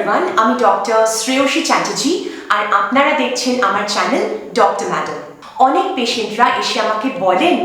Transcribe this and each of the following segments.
Everyone আমি doctor Shreyasi Chatterjee আর আপনারা দেখছেন আমার চ্যানেল ডক্টর ম্যাডাম অনেক পেশেন্টরা এসে আমাকে বলেন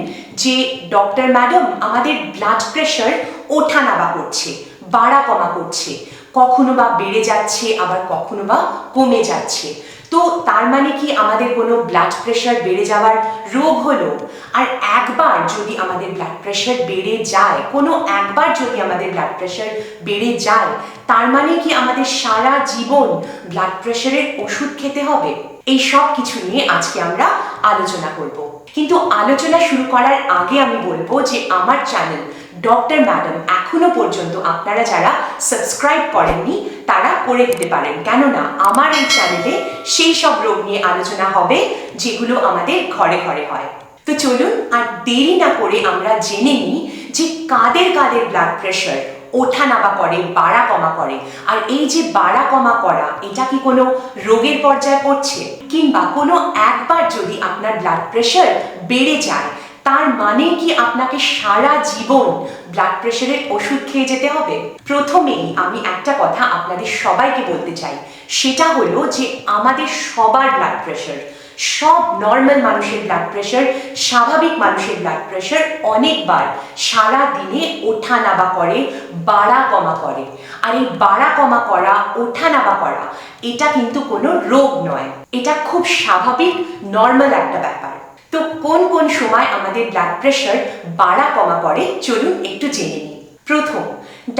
যে ডক্টর ম্যাডাম আমাদের ব্লাড প্রেশার ওঠানামা করছে বাড়া কমা করছে। কখনো বা বেড়ে যাচ্ছে, আবার কখনো বা কমে যাচ্ছে। তো তার মানে কি আমাদের কোনো ব্লাড প্রেশার বেড়ে যাওয়ার রোগ হলো? আর একবার যদি আমাদের ব্লাড প্রেশার বেড়ে যায়, কোনো একবার যদি আমাদের ব্লাড প্রেশার বেড়ে যায়, তার মানে কি আমাদের সারা জীবন ব্লাড প্রেশারের ওষুধ খেতে হবে? এই সব কিছু নিয়ে আজকে আমরা আলোচনা করব। কিন্তু আলোচনা শুরু করার আগে আমি বলব যে আমার চ্যানেল ডক্টর ম্যাডাম এখনও পর্যন্ত আপনারা যারা সাবস্ক্রাইব করেননি, তারা করে দিতে পারেন। কেননা, আমার এই চ্যানেলে সেই সব রোগ নিয়ে আলোচনা হবে, যেগুলো আমাদের ঘরে ঘরে হয়। তো চলুন, আর দেরি না করে আমরা জেনে নিই যে কাদের কাদের ব্লাড প্রেশার ওঠা নামা করে, বাড়া কমা করে। আর এই যে বাড়া কমা করা, এটা কি কোনো রোগের পর্যায়ে পড়ছে? কিংবা কোনো একবার যদি আপনার ব্লাড প্রেশার বেড়ে যায় তার মানে কি আপনাকে সারা জীবন ব্লাড প্রেশারের ওষুধ খেয়ে যেতে হবে? প্রথমেই আমি একটা কথা আপনাদের সবাইকে বলতে চাই। সেটা হলো যে আমাদের সবার ব্লাড প্রেশার সব নর্মাল মানুষের ব্লাড প্রেশার স্বাভাবিক মানুষের ব্লাড প্রেশার অনেকবার সারা দিনে ওঠা নামা করে বাড়া কমা করে। আর এই বাড়া কমা করা ওঠা নামা করা, এটা কিন্তু কোনো রোগ নয়। এটা খুব স্বাভাবিক নর্মাল একটা ব্যাপার। তো কোন কোন সময় আমাদের ব্লাড প্রেশার বাড়া কমা করে চলুন একটু জেনে নিই। প্রথম,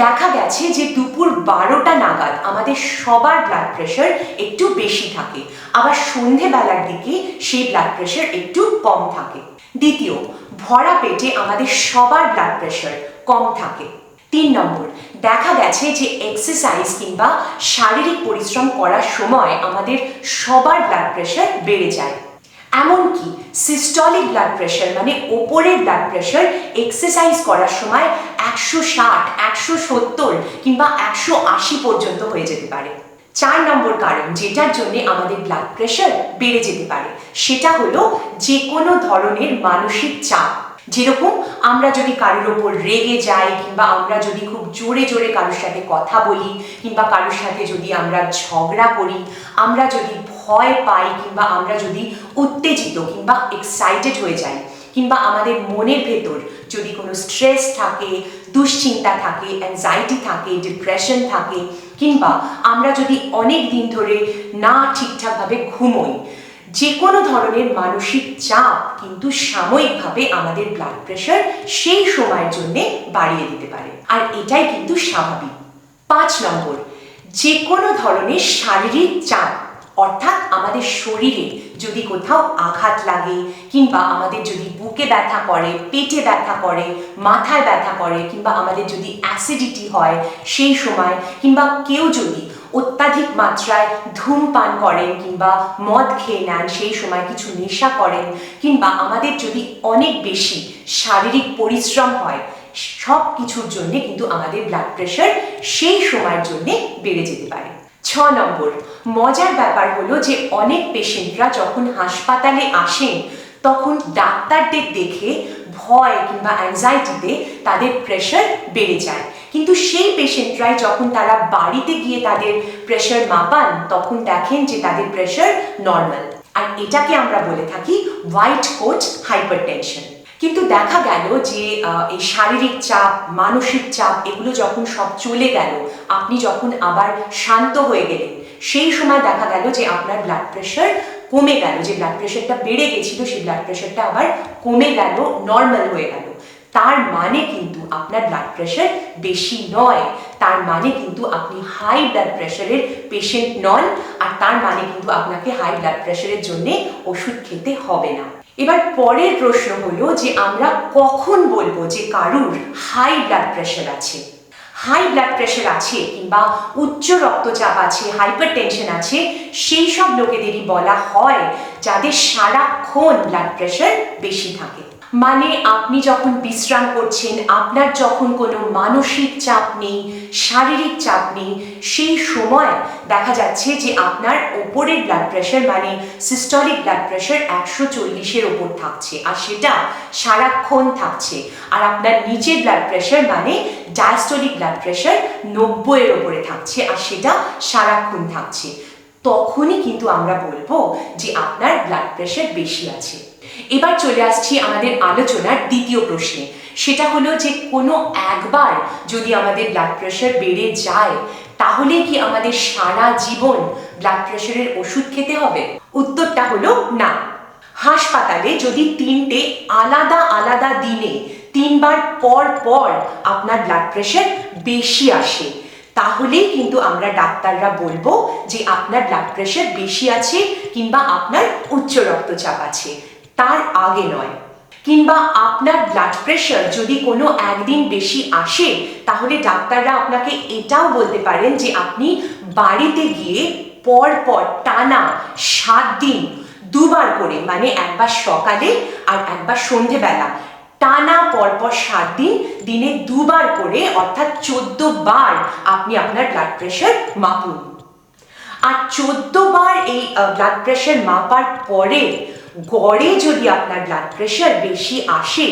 দেখা গেছে যে দুপুর বারোটা নাগাদ আমাদের সবার ব্লাড প্রেশার একটু বেশি থাকে। আবার সন্ধেবেলার দিকে সেই ব্লাড প্রেশার একটু কম থাকে। দ্বিতীয়, ভরা পেটে আমাদের সবার ব্লাড প্রেশার কম থাকে। তিন নম্বর, দেখা গেছে যে এক্সারসাইজ কিংবা শারীরিক পরিশ্রম করার সময় আমাদের সবার ব্লাড প্রেশার বেড়ে যায়। এমনকি সিস্টলিক ব্লাড প্রেশার মানে ওপরের ব্লাড প্রেশার এক্সারসাইজ করার সময় একশো ষাট, একশো সত্তর কিংবা একশো আশি পর্যন্ত হয়ে যেতে পারে। চার নম্বর কারণ যেটার জন্য আমাদের ব্লাড প্রেশার বেড়ে যেতে পারে, সেটা হলো যে কোনো ধরনের মানসিক চাপ। যেরকম আমরা যদি কারোর ওপর রেগে যাই কিংবা আমরা যদি খুব জোরে জোরে কারোর সাথে কথা বলি কিংবা কারোর সাথে যদি আমরা ঝগড়া করি, আমরা যদি ভয় পাই কিংবা আমরা যদি উত্তেজিত কিংবা এক্সাইটেড হয়ে যাই, কিংবা আমাদের মনের ভেতর যদি কোনো স্ট্রেস থাকে, দুশ্চিন্তা থাকে অ্যাংজাইটি থাকে ডিপ্রেশন থাকে, কিংবা আমরা যদি অনেক দিন ধরে না ঠিকঠাকভাবে ঘুমোই যে কোনো ধরনের মানসিক চাপ কিন্তু সাময়িকভাবে আমাদের ব্লাড প্রেশার সেই সময়ের জন্যে বাড়িয়ে দিতে পারে। আর এটাই কিন্তু স্বাভাবিক। পাঁচ নম্বর যে কোনো ধরনের শারীরিক চাপ অর্থাৎ আমাদের শরীরে যদি কোথাও আঘাত লাগে, কিংবা আমাদের যদি বুকে ব্যথা করে, পেটে ব্যথা করে, মাথায় ব্যথা করে, কিংবা আমাদের যদি অ্যাসিডিটি হয় সেই সময়, কিংবা কেউ যদি অত্যাধিক মাত্রায় ধূমপান করেন, কিংবা মদ খেয়ে নেন, সেই সময় কিছু নেশা করেন, কিংবা আমাদের যদি অনেক বেশি শারীরিক পরিশ্রম হয় সব কিছুর জন্যে কিন্তু আমাদের ব্লাড প্রেশার সেই সময়ের জন্যে বেড়ে যেতে পারে। ছ নম্বর, মজার ব্যাপার হলো যে অনেক পেশেন্টরা যখন হাসপাতালে আসেন, তখন ডাক্তারদের দেখে ভয় কিংবা অ্যাংজাইটিতে তাদের প্রেশার বেড়ে যায়। কিন্তু সেই পেশেন্টরাই যখন তারা বাড়িতে গিয়ে তাদের প্রেশার মাপান, তখন দেখেন যে তাদের প্রেশার নর্মাল আর এটাকে আমরা বলে থাকি হোয়াইট কোট হাইপারটেনশন কিন্তু দেখা গেল যে এই শারীরিক চাপ, মানসিক চাপ, এগুলো যখন সব চলে গেল, আপনি যখন আবার শান্ত হয়ে গেলেন, সেই সময় দেখা গেল যে আপনার ব্লাড প্রেশার কমে গেল, যে ব্লাড প্রেশারটা বেড়ে গেছিল, সেই ব্লাড প্রেশারটা আবার কমে গেল নর্মাল হয়ে গেল। তার মানে কিন্তু আপনার ব্লাড প্রেশার বেশি নয়, তার মানে কিন্তু আপনি হাই ব্লাড প্রেশারের পেশেন্ট নন, আর তার মানে কিন্তু আপনাকে হাই ব্লাড প্রেশারের জন্য ওষুধ খেতে হবে না। এবার পরের প্রশ্ন হলো যে আমরা কখন বলব যে কারুর হাই ব্লাড প্রেশার আছে? হাই ব্লাড প্রেশার আছে কিংবা উচ্চ রক্তচাপ আছে হাইপার টেনশন আছে, সেই সব লোকেদেরই বলা হয় যাদের সারাক্ষণ ব্লাড প্রেশার বেশি থাকে। মানে আপনি যখন বিশ্রাম করছেন, আপনার যখন কোনো মানসিক চাপ নেই, শারীরিক চাপ নেই, সেই সময় দেখা যাচ্ছে যে আপনার ওপরের ব্লাড প্রেশার মানে সিস্টলিক ব্লাড প্রেশার একশো চল্লিশের ওপর থাকছে আর সেটা সারাক্ষণ থাকছে। আর আপনার নিচের ব্লাড প্রেশার মানে ডায়াস্টলিক ব্লাড প্রেশার নব্বইয়ের ওপরে থাকছে আর সেটা সারাক্ষণ থাকছে। তখনই কিন্তু আমরা বলব যে আপনার ব্লাড প্রেশার বেশি আছে। এবার চলে আসছি আমাদের আলোচনার দ্বিতীয় প্রশ্নে। সেটা হলো যে কোনো একবার যদি আমাদের ব্লাড প্রেশার বেড়ে যায়, তাহলে কি আমাদের সারা জীবন ব্লাড প্রেশারের ওষুধ খেতে হবে? উত্তরটা হলো না। হাসপাতালে যদি তিনটে আলাদা আলাদা দিনে তিনবার পর পর আপনার ব্লাড প্রেশার বেশি আসে, তাহলেই কিন্তু আমরা ডাক্তাররা বলব যে আপনার ব্লাড প্রেশার বেশি আছে কিংবা আপনার উচ্চ রক্তচাপ আছে। তার আগে নয়। কিংবা আপনার ব্লাড প্রেশার যদি কোনো একদিন বেশি আসে, তাহলে ডাক্তাররা আপনাকে এটাও বলতে পারেন যে আপনি বাড়িতে গিয়ে পর পর টানা সাত দিন দুবার করে মানে একবার সকালে আর একবার সন্ধেবেলা, টানা পরপর সাত দিন, দিনে দুবার করে, অর্থাৎ চোদ্দ বার আপনি আপনার ব্লাড প্রেশার মাপুন। আর চোদ্দ বার এই ব্লাড প্রেশার মাপার পরে গড়ে যদি আপনার ব্লাড প্রেশার বেশি আসে,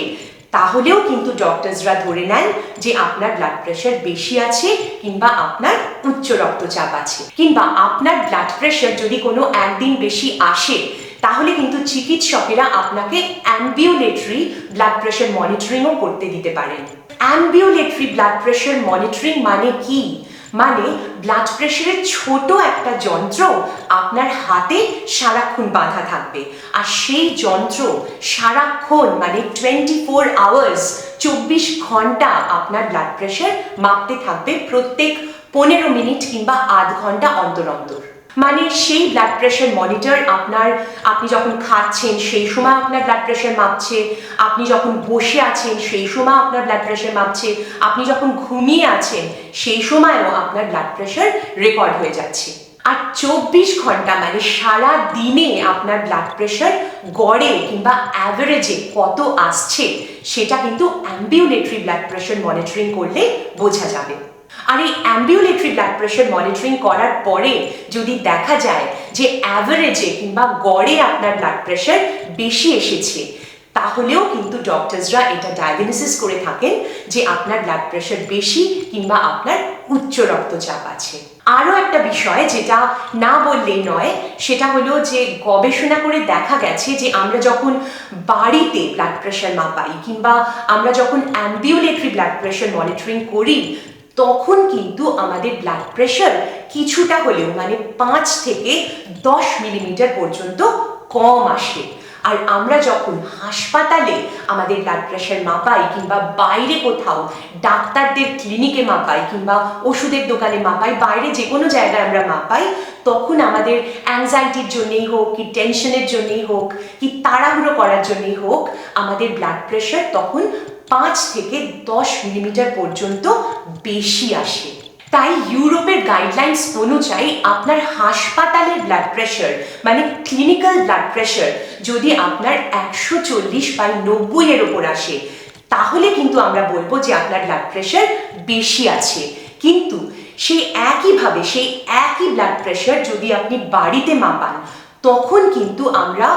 তাহলেও কিন্তু ডক্টরসরা ধরে নেন যে আপনার ব্লাড প্রেশার বেশি আছে কিংবা আপনার উচ্চ রক্তচাপ আছে। কিংবা আপনার ব্লাড প্রেশার যদি কোনো একদিন বেশি আসে, তাহলে কিন্তু চিকিৎসকেরা আপনাকে অ্যাম্বিউলেটরি ব্লাড প্রেশার মনিটরিংও করতে দিতে পারেন। অ্যাম্বিউলেটরি ব্লাড প্রেশার মনিটরিং মানে কি? মানে ব্লাড প্রেশারের ছোট একটা যন্ত্র আপনার হাতে সারাক্ষণ বাঁধা থাকবে। আর সেই যন্ত্র সারাক্ষণ মানে টোয়েন্টি ফোর আওয়ার্স চব্বিশ ঘণ্টা আপনার ব্লাড প্রেশার মাপতে থাকবে প্রত্যেক পনেরো মিনিট কিংবা আধ ঘণ্টা অন্তর অন্তর। মানে সেই ব্লাড প্রেশার মনিটর আপনার, আপনি যখন খাচ্ছেন, সেই সময় আপনার ব্লাড প্রেশার মাপছে। আপনি যখন বসে আছেন, সেই সময় আপনার ব্লাড প্রেশার মাপছে। আপনি যখন ঘুমিয়ে আছেন, সেই সময়ও আপনার ব্লাড প্রেশার রেকর্ড হয়ে যাচ্ছে। আর চব্বিশ ঘণ্টা মানে সারা দিনে আপনার ব্লাড প্রেশার গড়ে কিংবা অ্যাভারেজে কত আসছে, সেটা কিন্তু অ্যাম্বিউলেটরি ব্লাড প্রেশার মনিটরিং করলে বোঝা যাবে। আর এই অ্যাম্বিউলেটরি ব্লাড প্রেশার মনিটরিং করার পরে যদি দেখা যায় যে অ্যাভারেজে কিংবা গড়ে আপনার ব্লাড প্রেশার বেশি এসেছে, তাহলেও কিন্তু ডক্টরসরা এটা ডায়াগনোসিস করে থাকেন যে আপনার ব্লাড প্রেশার বেশি কিংবা আপনার উচ্চ রক্তচাপ আছে। আরও একটা বিষয় যেটা না বললেই নয়, সেটা হলো যে গবেষণা করে দেখা গেছে যে আমরা যখন বাড়িতে ব্লাড প্রেশার মাপাই কিংবা আমরা যখন অ্যাম্বিউলেটরি ব্লাড প্রেশার মনিটরিং করি তখন কিন্তু আমাদের ব্লাড প্রেশার কিছুটা হলেও মানে পাঁচ থেকে দশ মিলিমিটার পর্যন্ত কম আসে। আর আমরা যখন হাসপাতালে আমাদের ব্লাড প্রেশার মাপাই কিংবা বাইরে কোথাও ডাক্তারদের ক্লিনিকে মাপাই কিংবা ওষুধের দোকানে মাপাই, বাইরে যে কোনো জায়গায় আমরা মাপাই, তখন আমাদের অ্যাংজাইটির জন্যেই হোক কি টেনশনের জন্যেই হোক, কি তাড়াহুড়ো করার জন্যেই হোক, আমাদের ব্লাড প্রেশার তখন পাঁচ থেকে দশ মিলিমিটার পর্যন্ত বেশি আসে। তাই ইউরোপের গাইডলাইন্স অনুযায়ী আপনার হাসপাতালের ব্লাড প্রেশার মানে ক্লিনিক্যাল ব্লাড প্রেশার যদি আপনার একশো চল্লিশ বাই নব্বই এর ওপর আসে, তাহলে কিন্তু আমরা বলব যে আপনার ব্লাড প্রেশার বেশি আছে। কিন্তু সেই একইভাবে, সেই একই ব্লাড প্রেশার যদি আপনি বাড়িতে মাপান তখন কিন্তু আমরা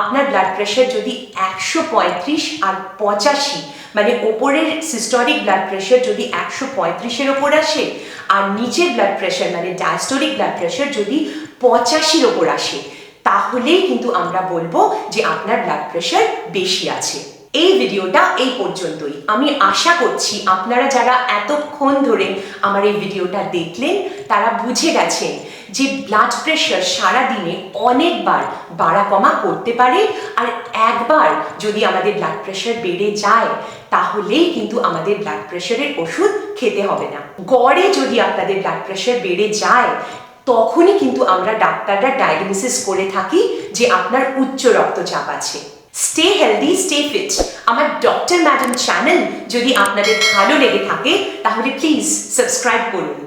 আপনার ব্লাড প্রেশার যদি একশো পঁয়ত্রিশ আর পঁচাশি মানে ওপরের সিস্টরিক ব্লাড প্রেশার যদি একশো পঁয়ত্রিশের ওপর আসে, আর নিচের ব্লাড প্রেশার মানে ডায়াস্টোরিক ব্লাড প্রেশার যদি পঁচাশির ওপর আসে, তাহলেই কিন্তু আমরা বলব যে আপনার ব্লাড প্রেশার বেশি আছে। এই ভিডিওটা এই পর্যন্তই। আমি আশা করছি আপনারা যারা এতক্ষণ ধরে আমার এই ভিডিওটা দেখলেন, তারা বুঝে গেছেন যে ব্লাড প্রেশার সারা দিনে অনেকবার বাড়া কমা করতে পারে। আর একবার যদি আমাদের ব্লাড প্রেশার বেড়ে যায়, তাহলেই কিন্তু আমাদের ব্লাড প্রেশারের ওষুধ খেতে হবে না। গড়ে যদি আপনাদের ব্লাড প্রেশার বেড়ে যায়, তখনই কিন্তু আমরা ডাক্তাররা ডায়াগনোসিস করে থাকি যে আপনার উচ্চ রক্তচাপ আছে। স্টে হেলদি স্টে ফিট আমার ডক্টর ম্যাডাম চ্যানেল যদি আপনাদের ভালো লেগে থাকে, তাহলে প্লিজ সাবস্ক্রাইব করুন।